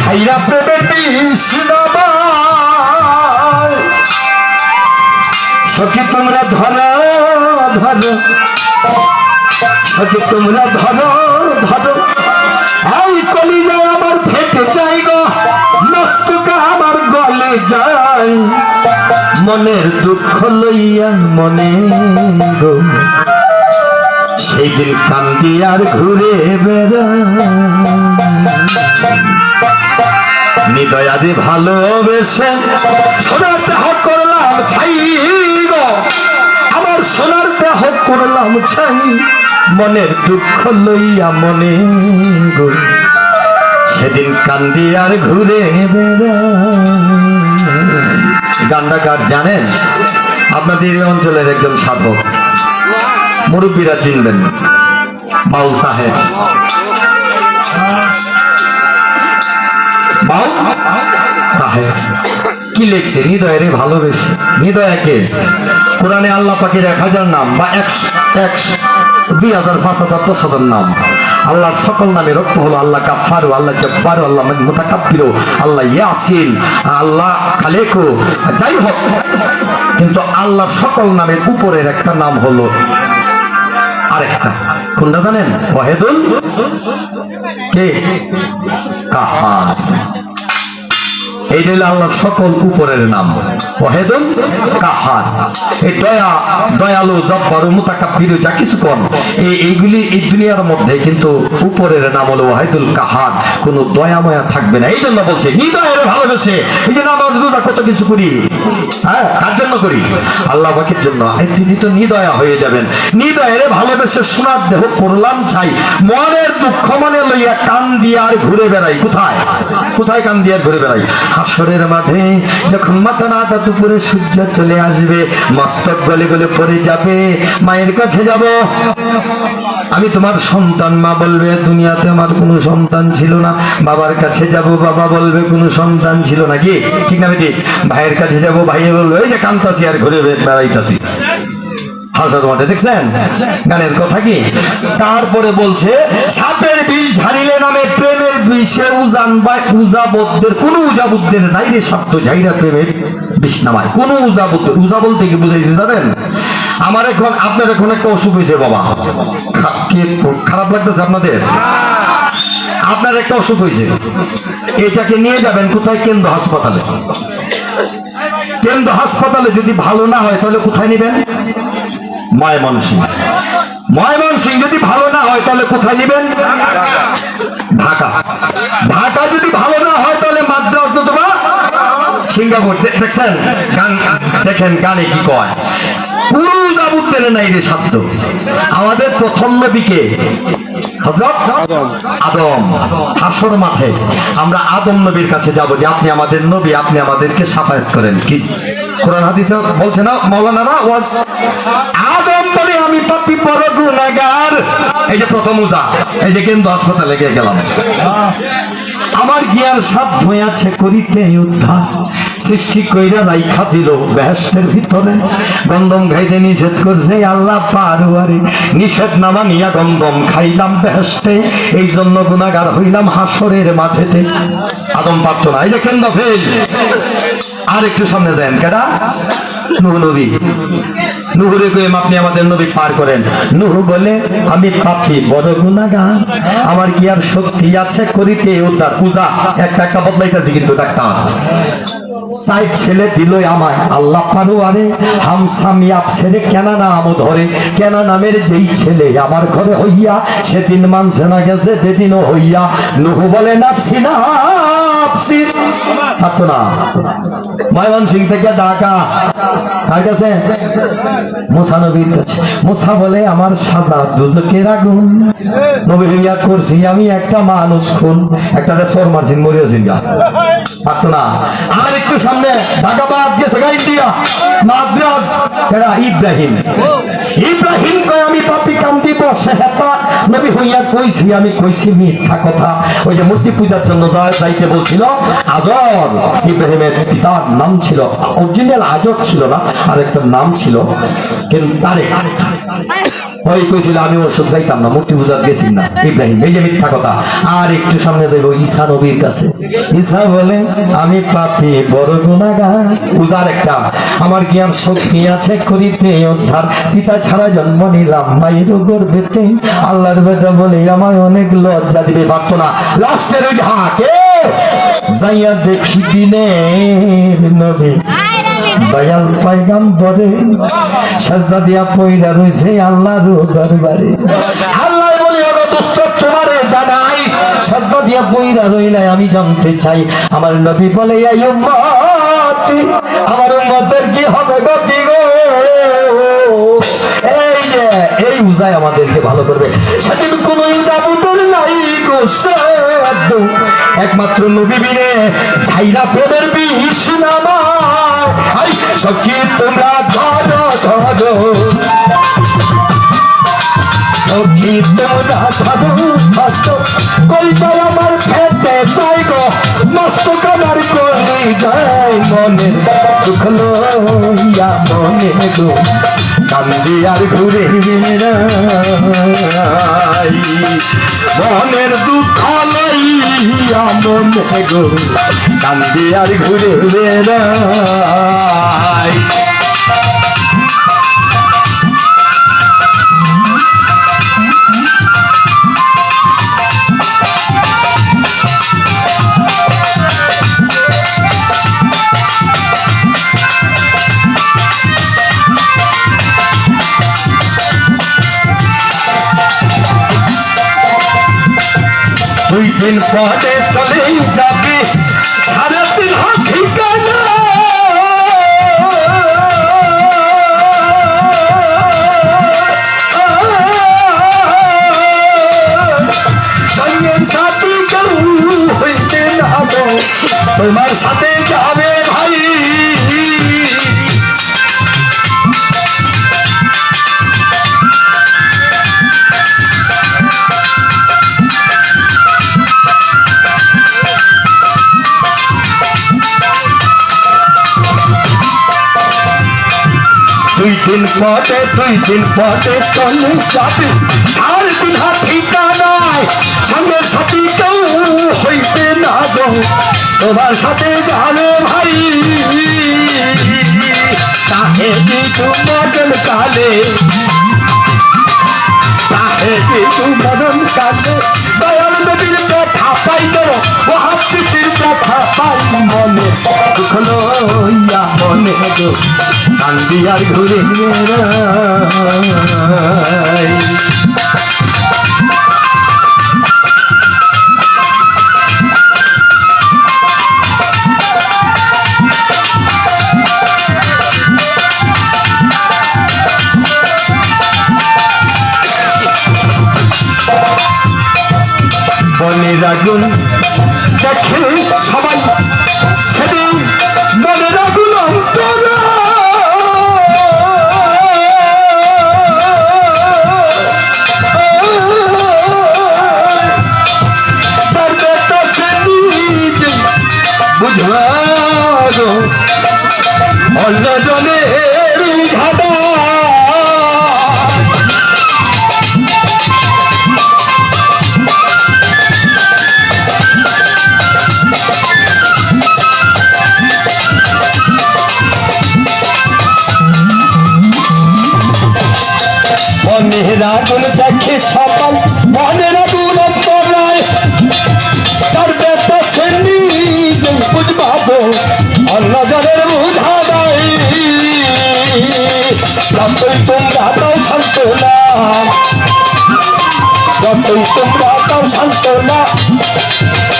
ছাইরা প্রেমের সখী তোমরা ধরো ধরো। সখী তোমরা ধরো ধরো। এই কলিজা আমার ফেটে যাই গো, মস্তকা আমার গলে যায়। মনের দুঃখ লইয়া মনে গো সেই দিন কান্দি আর ঘুরে বেড়া নিদয়াদি ভালোবেসে, সোনার দেহ করলাম ছাই গো। সোনার দেহ করলাম ছাই মনের দুঃখ লইয়া মনে সেদিন কান্দি আর ঘুরে গানটা কার জানেন? আপনাদের এই অঞ্চলের একজন সাধক। মুরব্বীরা চিনবেন। বাউল তাহের। বাউল তাহের। কি লিখছে? হৃদয়ের ভালোবেসে। হৃদয়কে কোরআনে আল্লাহ পাখির এক হাজার নাম বা একশো দুই হাজার, পাঁচ হাজার, দশ হাজার নাম। আল্লাহর সকল নামে রক্ত হলো আল্লাহ কাফারু আল্লাহ জব্বারু, আল্লাহ মুতাকাব্বিরু, আল্লাহ ইয়াসিন, আল্লাহ খালেকু। যাই হোক, কিন্তু আল্লাহর সকল নামের উপরের একটা নাম হলো আরেকটা। কোনটা জানেন? ওয়াহেদুল কে? কাহার। এই হলো আল্লাহর সকল উপরের নাম। ওয়াহেদুল কাহার। এই দয়া, দয়ালু, জব্বারু, মুতাকাব্বিরু, যা কিছু কোন, এই, এইগুলি এই দুনিয়ার মধ্যে কিন্তু উপরের নাম হলো ওয়াহেদুল কাহার। কোনো দয়াময়া থাকবে না। এই জন্য বলছে, হৃদয়ের ভালোবেসে এই যে নামাজ রোজা কত কিছু করি হ্যাঁ কার জন্য করি? আল্লাহ পাকের জন্য। তিনি তো নিদয়া হয়ে যাবেন। নিদয়ের ভালোবেসে সোনার দেহ করলাম চাই মনের দুঃখ মনে লইয়া কান দিয়ে আর ঘুরে বেড়াই। কোথায়? কোথায় কান দিয়ে আর ঘুরে বেড়াই? হাসরের মাঠে যখন মাথা নাটা দুপুরে সূর্য চলে আসবে, মস্তক গলে গলে পড়ে যাবে, মায়ের কাছে যাব। আমি তোমার সন্তান, মা বলবে, দুনিয়াতে আমার কোনো সন্তান ছিল না। বাবার কাছে যাব, বাবা বলবে, কোনো সন্তান ছিল না। কি? ঠিক না বেটি? ভাইয়ের কাছে যাব, ভাইয়ে বলবে এই যে কান্তাসি আর ঘুরে বে- বেড়াইতাছি। হাজার গানের কথা কি? তারপরে বলছে, সাপের বিষ ঝাড়িলে নামে প্রেমের বিষে উজান বা কোন উজাবুদ্দের নাই ঝাইরা প্রেমের বিষ নামায়। কোন উজা বলতে কি বুঝাইছে জানেন? আমার এখন, আপনার এখন একটা অসুখ হয়েছে বাবা। খারাপ লাগতেছে আপনাদের? আপনার একটা অসুখ হয়েছে। এটাকে নিয়ে যাবেন কোথায়? কেন্দ্র হাসপাতালে। কেন্দ্র হাসপাতালে যদি ভালো না হয়, তাহলে কোথায় নেবেন? ময়মনসিং ময়মনসিং যদি ভালো না হয় তাহলে কোথায় নেবেন? ঢাকা। ঢাকা যদি ভালো না হয় তাহলে মাদ্রাস নতুবা সিঙ্গাপুর। দেখছেন? গান দেখেন গানে কি কয়? পুরো যাবুদ্দের নাই রে শব্দ। আমাদের প্রথম নবীকে আদম। হাসর মাঠে আমরা আদম নবীর কাছে যাব যে আপনি আমাদের নবী, আপনি আমাদেরকে সাফায়াত করেন। কি? কোরআন হাদিসে বলছে না মাওলানারা ওয়াজ বলে আমি পাপি পর গুনাহগার এই যে প্রথম উজা, এই যে কেন্দ্র হাসপাতালে গিয়ে গেলাম। আমার গিয়ার সাধ্য আছে করিতে উদ্ধার। সৃষ্টি কইরা রাইখা দিল বেহেস্তের ভিতরে। গন্ধম খাইতে নিষেধ করছে, আল্লাহ পারুয়ারে নিষেধ না মানিয়া গন্ধম খাইলাম বেহেস্তে। এই জন্য গুণাগার হইলাম হাসরের মাঠেতে। আদম পারত না এই যে কেন্দ্র ফেল। আর একটু সামনে যান কেডা? নবী। নুহুরে কইম আপনি আমাদের নবী পার করেন। নুহু বলে, আমি পাপি, বড় গুণাগান আমার কি আর শক্তি আছে করিতে উদ্ধার? পূজা একটা একটা বদলাইতেছি কিন্তু ডাক্তার। ছেলে আমায়। আল্লাহ পারো আরে হামসামি আপসেরে কেনা নাম ধরে, কেনা নামের যেই ছেলে আমার ঘরে হইয়া সেদিন মানছে না গেছে, বেদিনও হইয়া। বলে নাপসি না থাকতো না। সিং থেকে কার কাছে? কাছে। মুসা বলে, আমার সাজা দুজকের আগুন। নবী হইয়া করছি আমি একটা মানুষ খুন। একটা সর মারছি মরিয়াছি পারতো না। একটু সামনে ঢাকাবাদ গেছে গা ইন্ডিয়া মাদ্রাস এরা ইব্রাহিম। ইব্রাহিম কয়, আমি পাপি কাম দিব সে হেতা নবী হইয়া কইছি, আমি কইছি মিথ্যা কথা। ওই যে মূর্তি পূজার জন্য যাইতে বলছিল, আজর। ইব্রাহিমের পিতার নাম ছিল অরিজিনাল আজর ছিল না আর একটা নাম ছিল, কিন্তু তারে ওই কইছিল, আমি ওর সব যাইতাম না, মূর্তি পূজা গেছি না। ইব্রাহিম, এই যে মিথ্যা কথা। আর একটু সামনে যাইব, ঈসা নবীর কাছে। ঈসা বলে, আমি পাপি, বড় গুণাগার পূজার একটা, আমার জ্ঞান শক্তি আছে করিতে উদ্ধার। পিতা ছাড়া জন্ম নিলাম, মায়ের গর্ভেতে আল্লাহর বেটা বলে, আমায় অনেক লজ্জা দিবে পারতো না। লাস্টের ওই ঝাঁকে যাইয়া দেখি দিনের নবী। দয়াল পাইগাম বরে সাজদা দিয়া পয়রা রইছে আল্লাহর দরবারে। আল্লাহ বলে, ওগো দুষ্ট, তোমারে জানাই, সাজদা দিয়া পয়রা রইলাই আমি জানতে চাই। আমার নবী বলে, এই উম্মত, আমার উম্মতের কি হবে গতি গো? এই যে, এই উজায় আমাদেরকে ভালো করবে। সেদিন কোন ইজাবুতুল নাই গো একমাত্র নবী বিনে ছাইরা প্রেমের বিষ আই সখী, তোমরা ধরো ধরো। সখী, তোমরা ধরো ধরো। কইটা আমার খেতে চাই গো মস্ত কামার কলি যায় মনে দুঃখ লইয়া মনে গো। কান্দি আর ঘুরে মনের দুঃখ লইয়া মনে গো। কান্দি আর ঘুরে বেড়াই। দুই দিন পরে চলেই যাবে তোমার সাথে যাবে ভাই দুই দিন পরে চলে যাবে। চার দিন হাতিকা নয় সঙ্গে সাথী কেউ হইতে না গো তোমার সাথে যাবে ভাই। তাহে কিছু মদন কালে। তাহে কিছু মদন কালে। দয়াল নদীর কথা পাই যাও ও হাসির কথা পাই মনে। লইয়া মনে গো কান্দি আর ঘুরে বনের আগুন দেখে সবাই। তাও শান্ত না যতই তোমরা তাও শান্ত না,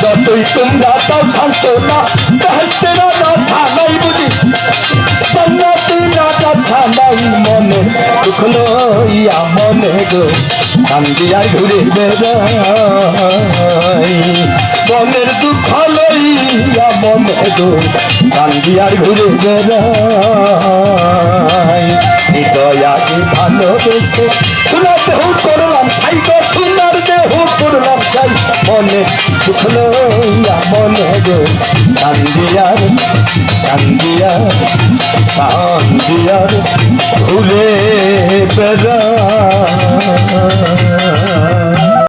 যতই তোমরা তাও শান্ত না বেহেস্তে রাজা সানাই বুঝি, জান্নাতি রাজা সানাই মনে দুঃখ লইয়া মনে গো কান্দি আর ঘুরে বেড়াই। মনের দুঃখ লইয়া মনে দো কান্দিয়ার ঘুরে বেড়াই হৃদয়াকে ভালোবেসে সোনার দেহ করলাম ছাই গো সোনার দেহ করলাম ছাই। মনে দুঃখ লইয়া মনে দো কান্দিয়ার কান্দিয়ার কান্দিয়ার ঘুরে বেড়াই